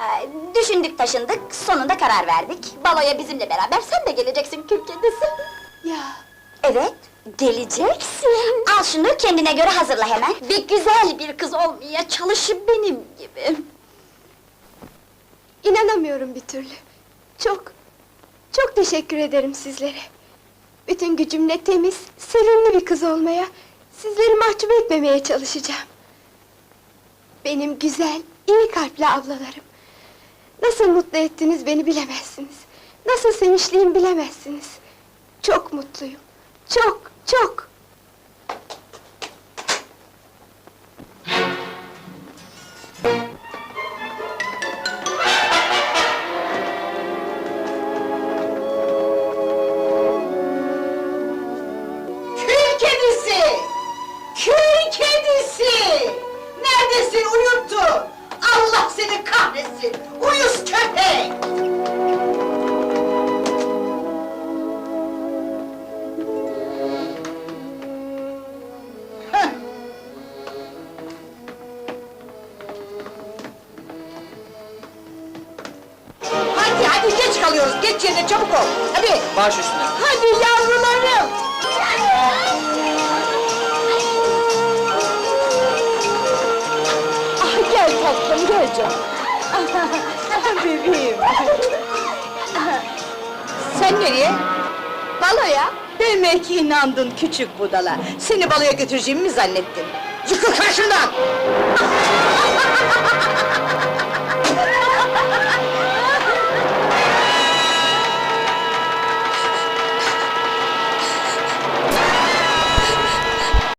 Ha, düşündük taşındık, sonunda karar verdik. Baloya bizimle beraber sen de geleceksin kül kedisi. Ya, Evet, geleceksin. Al şunu kendine göre hazırla hemen. Bir güzel bir kız olmaya çalış benim gibi. inanamıyorum bir türlü. Çok, çok teşekkür ederim sizlere. Bütün gücümle temiz, sevimli bir kız olmaya, sizleri mahcup etmemeye çalışacağım. Benim güzel, iyi kalpli ablalarım. Nasıl mutlu ettiniz beni bilemezsiniz. Nasıl sevinçliyim bilemezsiniz. Çok mutluyum. Çok, çok. Kül kedisi! Kül kedisi! Neredesin uyuttun? Allah seni kahretsin! Uyuz köpek! Heh. Hadi hadi geç kalıyoruz. Geç yerine çabuk ol. Hadi. Baş üstüne. Hadi yavrularım! Ah, tatlım, canım. Bebeğim. Sen nereye? Baloya. Demek inandın küçük budala. Seni baloya götüreceğimi mi zannettin? Yıkıl karşımdan!